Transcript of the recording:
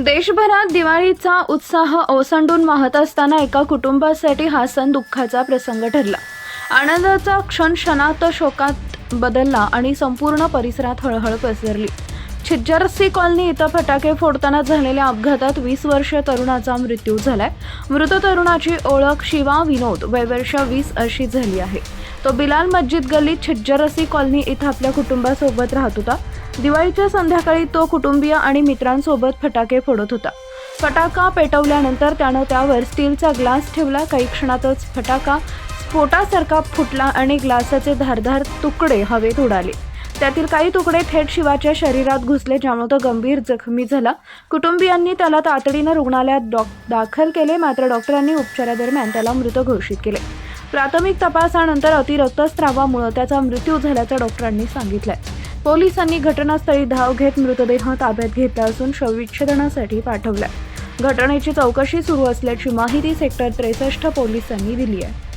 देशभरात दिवाळीचा उत्साह ओसंडून वाहत असताना एका कुटुंबासाठी हा सण दुःखाचा प्रसंग ठरला. आनंदाचा क्षण क्षणात शोकात बदलला आणि संपूर्ण परिसरात हळहळ पसरली. छिज्जरसी कॉलनी इथं फटाके फोडताना झालेल्या अपघातात वीस वर्षीय तरुणाचा मृत्यू झालाय. मृत तरुणाची ओळख शिवा विनोद वयवर्ष वीस अशी झाली आहे. तो बिलाल मस्जिद गल्लीत छिज्जरसी कॉलनी इथं आपल्या कुटुंबासोबत राहत होता. दिवाळीच्या संध्याकाळी तो कुटुंबीय आणि मित्रांसोबत फटाके फोडत होता. फटाका पेटवल्यानंतर त्यानं त्यावर स्टीलचा ग्लास ठेवला. काही क्षणातच फटाका स्फोटासारखा फुटला आणि ग्लासाचे धारधार तुकडे हवेत उडाले. त्यातील काही तुकडे थेट शिवाच्या शरीरात घुसले ज्यामुळे तो गंभीर जखमी झाला. कुटुंबियांनी त्याला तातडीनं रुग्णालयात डॉ दाखल केले. मात्र डॉक्टरांनी उपचारादरम्यान त्याला मृत घोषित केले. प्राथमिक तपासानंतर अतिरक्तस्रावामुळे त्याचा मृत्यू झाल्याचं डॉक्टरांनी सांगितलंय. पोलिसांनी घटनास्थळी धाव घेत मृतदेह ताब्यात घेतला असून शवविच्छेदनासाठी पाठवलाय. घटनेची चौकशी सुरू असल्याची माहिती सेक्टर त्रेसष्ट पोलिसांनी दिली आहे.